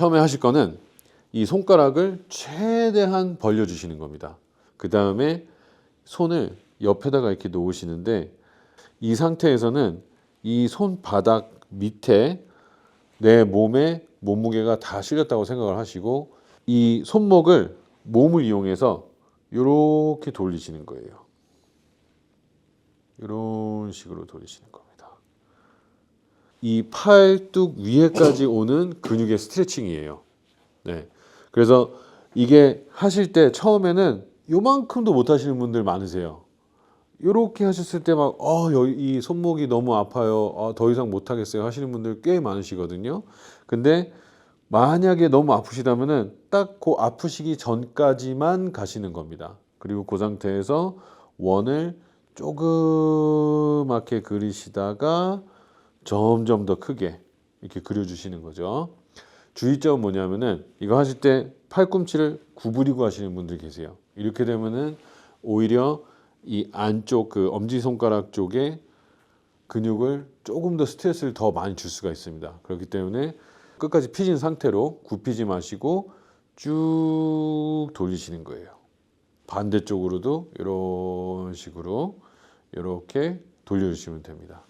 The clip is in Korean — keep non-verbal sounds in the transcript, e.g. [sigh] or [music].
처음에 하실 거는 이 손가락을 최대한 벌려주시는 겁니다. 그 다음에 손을 옆에다가 이렇게 놓으시는데 이 상태에서는 이 손바닥 밑에 내 몸에 몸무게가 다 실렸다고 생각을 하시고 이 손목을 몸을 이용해서 이렇게 돌리시는 거예요. 이런 식으로 돌리시는 겁니다. 이 팔뚝 위에까지 [clears throat] 오는 근육의 스트레칭이에요. 네. 그래서 이게 하실 때 처음에는 요만큼도 못 하시는 분들 많으세요. 이렇게 하셨을 때 막, 어, 여- 이 손목이 너무 아파요. 어, 더 이상 못 하겠어요. 하시는 분들 꽤 많으시거든요. 근데 만약에 너무 아프시다면은 딱 그 아프시기 전까지만 가시는 겁니다. 그리고 그 상태에서 원을 조그맣게 그리시다가 점점 더 크게 이렇게 그려주시는 거죠. 주의점은 뭐냐면은 이거 하실 때 팔꿈치를 구부리고 하시는 분들 계세요. 이렇게 되면은 오히려 이 안쪽 그 엄지 손가락 쪽에 근육을 조금 더 스트레스를 더 많이 줄 수가 있습니다. 그렇기 때문에 끝까지 피진 상태로 굽히지 마시고 쭉 돌리시는 거예요. 반대쪽으로도 이런 식으로 이렇게 돌려주시면 됩니다.